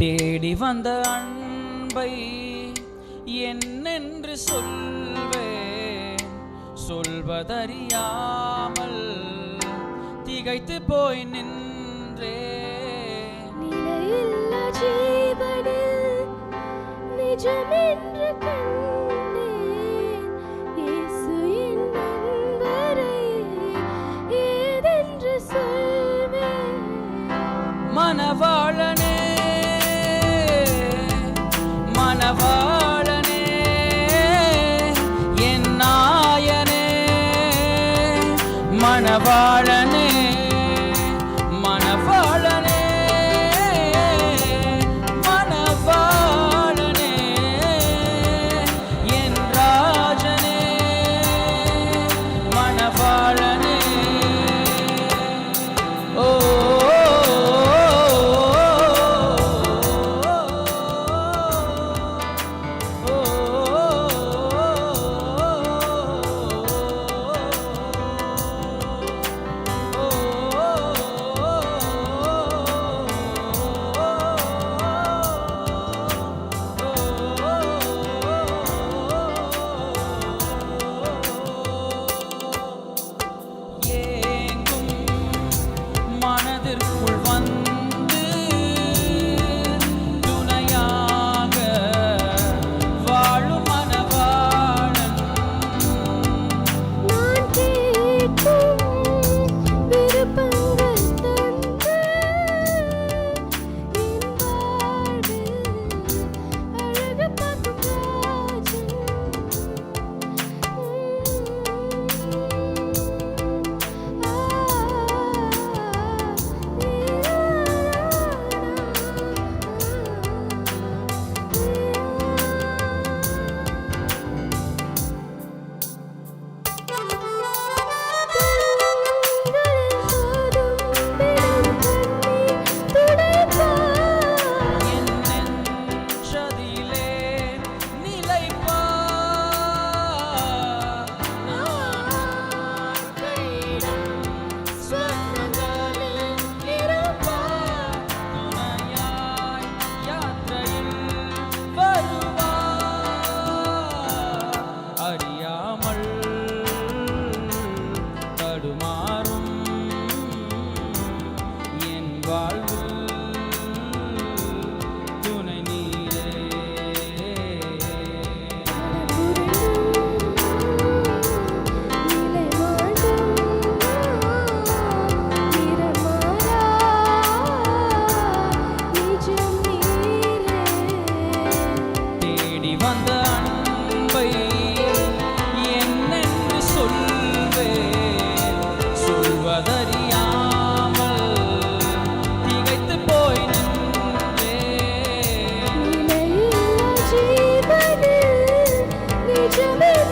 தேடி வந்த அன்பை என்னென்று சொல்வே சொல்வதறியாமல் திகைத்து போய் நின்றே நிலையில்லா ஜீவனில் நிஜமென்று Manoah carnaval. Kadir to me.